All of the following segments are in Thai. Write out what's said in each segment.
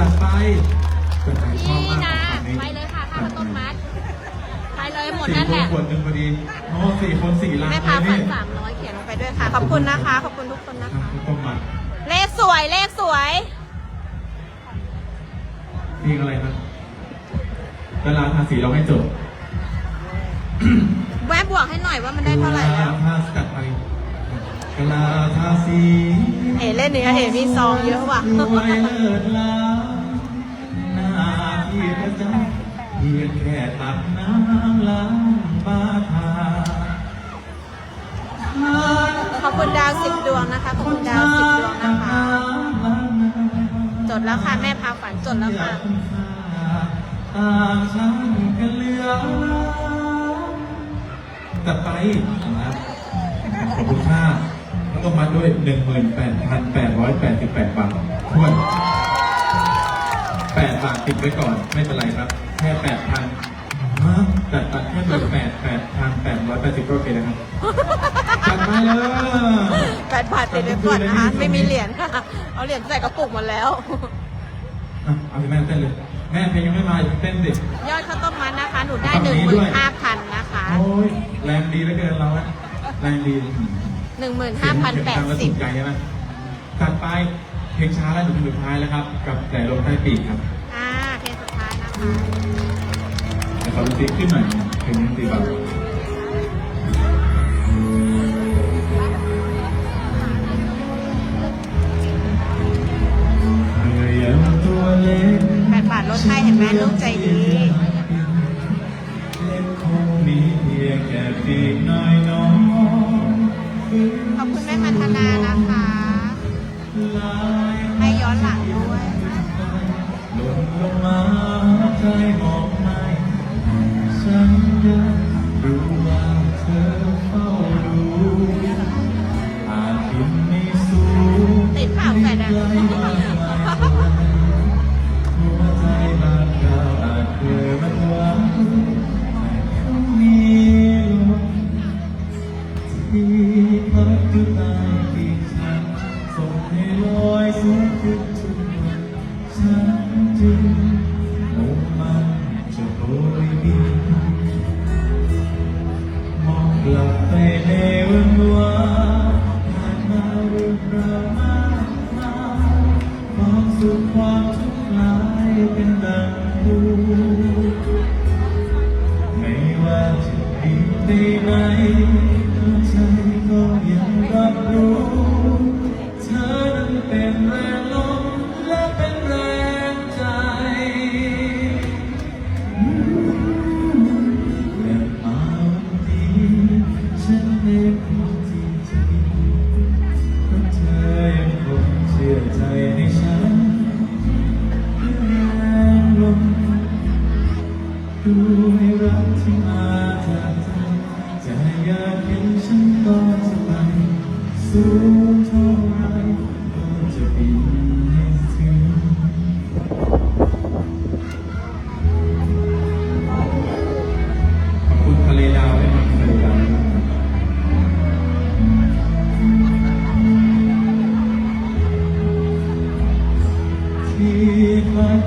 จัดไปไปชอบมากนะของไปเลยค่ะข้าต้มมัดไปเลยหมดนั่นแหละขวดหนึ่งพอดีโอ้สี่คนสี่ล้านแม่พาฝันสามร้อยเขียนลงไปด้วยค่ะ ขอบคุณนะคะ ขอบคุณทุกคนนะคะต้มมัดเลขสวยเลขสวยเพลงอะไรนะเวลาทาสีเราให้จบแวะบวกให้หน่อยว่ามันได้เท่าไหร่แล้วทาจัดไปเวลาทาสีเห็นเล่นเนื้อเห็นมีซองเยอะว่ะ ที่พระเจ้าเพียงแค่ตักน้ำล้างบาทาขอบคุณดาวสิบดวงนะคะขอบคุณดาวสิบดวงนะคะ จดแล้วค่ะแม่พาฝันจดแล้วค่ะต่างฉันกันเหลือแต่ไปนะครับขอบคุณค่าแล้วก็มาด้วย 18,888 บาททวน 8บาทติดไว้ก่อน ไม่เป็นไรครับ แค่8,000ฮะจัดตัดแค่เบอร์8 8,880ก็โอเคนะครับจัดมาเลยแปดบาทติดไว้ก่อนนะคะไม่มีเหรียญค่ะ เอาเหรียญใส่กระปุกหมดแล้วอะเอาสิแม่เต้นเลย แม่เพลงยังไม่มาอย่าเต้นดิยอดข้าวต้มมัดนะคะ หนูได้หนึ่งหมื่นห้าพันนะคะ โอ้ยแรงดีเหลือเกินเราอะแรงดีหนึ่งหมื่นห้าพันแปดเสีสิยบงดังและถูกใจใช่ไหมตัดไปเพ ลงช้าแล้วถึงเพลงสุดท้ายแล้วครับ กับแต่ลมใต้ปีกครับอ่าเพลงสุดท้ายนะคะแต่ขอดูซิขึ้นหน่อยเพลงนี้ตีเบาเหนื่อยอย่างตัวเล็กแปดบาทลดให้เห็นไหมลูกใจดีเล็กคงมีเพียงแค่ปีกน้อยน้อยขอบคุณแม่มันธนานะคะล ใจ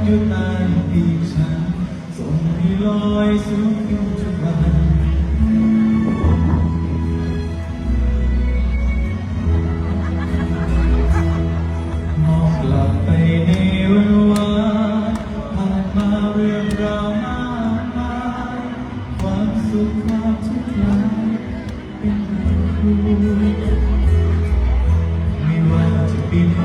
อยู่ใต้ปีกฉันส่งให้ลอยสูงขึ้นทุกวันมองกลับไปในวันวานผ่านมาเรื่องราวมากมายความสุขความทุกข์หลายเป็นเรื่องคู่ไม่ว่าจะบินไปไหน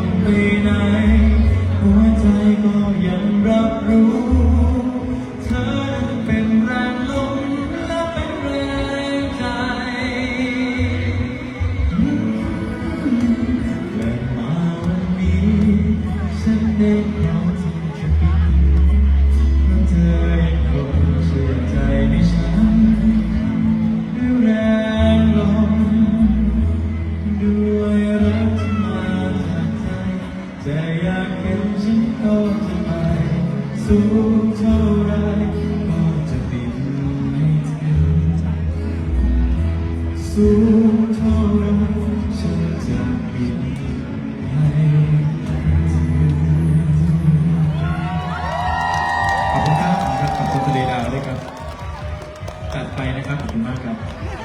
เขอบคุณครับขอบคุณทะเลดาวด้วยครับจัดไปนะครับขอบคุณมากครับ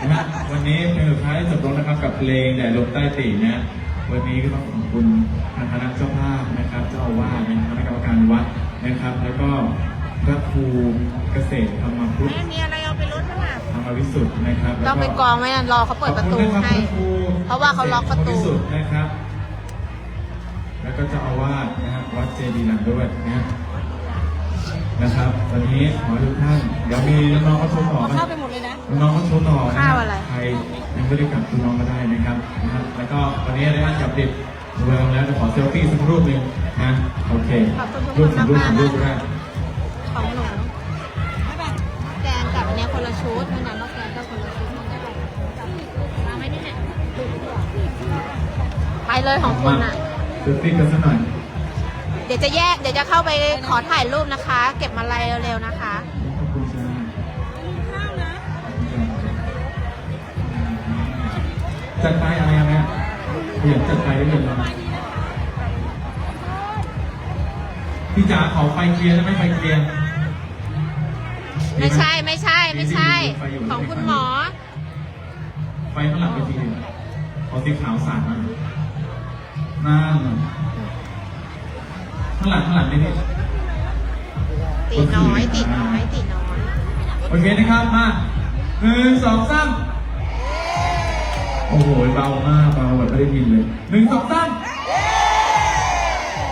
นะฮะวันนี้เพลงสุดท้ายจบลงนะครับกับเพลงแด่ลบใต้ตีนะวันนี้ก็ต้องขอบคุณทางคณะเจ้าภาพนะครับ เจ้าอาวาสนะครับคณะกรรมการวัดนะครับ แล้วก็พระครูเกษตรธรรมพุทธ วิสุทธ์นะครับแล้วต้องไปกองไว้นะรอเขาเปิดประตูขอบคุณนคบให้พคเพราะว่าเขาล็อกประตูธมวิสุทธ์นะครับ แล้วก็เจ้าอาวาสนะครับวัดเจดีย์หลังด้วยนะนะครับวันนี้ขอให้ทุกท่านเดี๋ยวมีน้องๆเขาโชว์ต่อเอานะเข้าไปหมดเลยนะน้องๆก็โชว์ต่อนะคข้ารัวอะไรใครยังไม่ได้กลับคุณน้องก็ได้นะครับนะครับแล้วก็วันนี้ได้อันจับเด็ดดูแลแล้วจะขอเซลฟี่สักรูปหนึ่งนะโอเคขอบคุณทุกรูปคนสองรูปมาสากมๆรูปก็ได้ เลยของคุณอะเซลฟี่กันสักหน่อยเดี๋ยวจะแยก เดี๋ยวจะเข้าไปขอถ่ายรูปนะคะ เก็บมาลัยเร็วๆนะคะ ขอบคุณจ้าจัดไปอะไรอะไรอะเดี๋ยวจัดไปได้เลยเนาะพี่จ๋าขอไฟเคลียร์ได้ไหมไฟเคลียร์ไม่ใช่ไม่ใช่ไม่ใช่ ของคุณหมอ ไฟข้างหลังไปทีหนึงขอสีขาวสาดมา นั่นข้างหลังข้างหลังนี่นี่ตีน้อยตีน้อยตีน้อย โอเคนะครับ มาหนึ่งสองสามโอ้โหเบามากเบาแบบไม่ได้ยินเลยหนึ่งสองสาม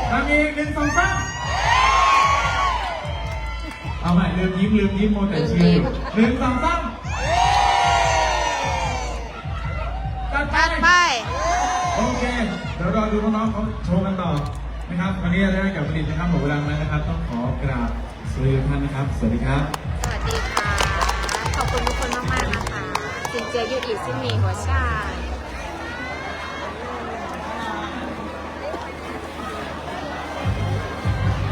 ทำอีกหนึ่งสองสามเอาใหม่ลืมยิ้มลืมยิ้มโมแต่เชียร์อยู่หนึ่งสองสาม ดูน้องๆเขาโชว์กันต่อนะครับวันนี้ได้กับผลิตนะครับหมดเวลาแล้วนะครับ ต้องขอกราบสวัสดีท่านนะครับ สวัสดีครับ สวัสดีค่ะ ขอบคุณทุกคนมากๆนะคะสินเจียยูอีซิมีหัวชาย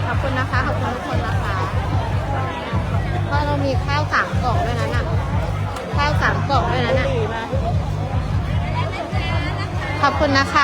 ขอบคุณนะคะ ขอบคุณทุกคนนะคะเพราะเรามีข้าวสามกล่องด้วยนะน่ะข้าวสามกล่องด้วยนะน่ะขอบคุณนะคะ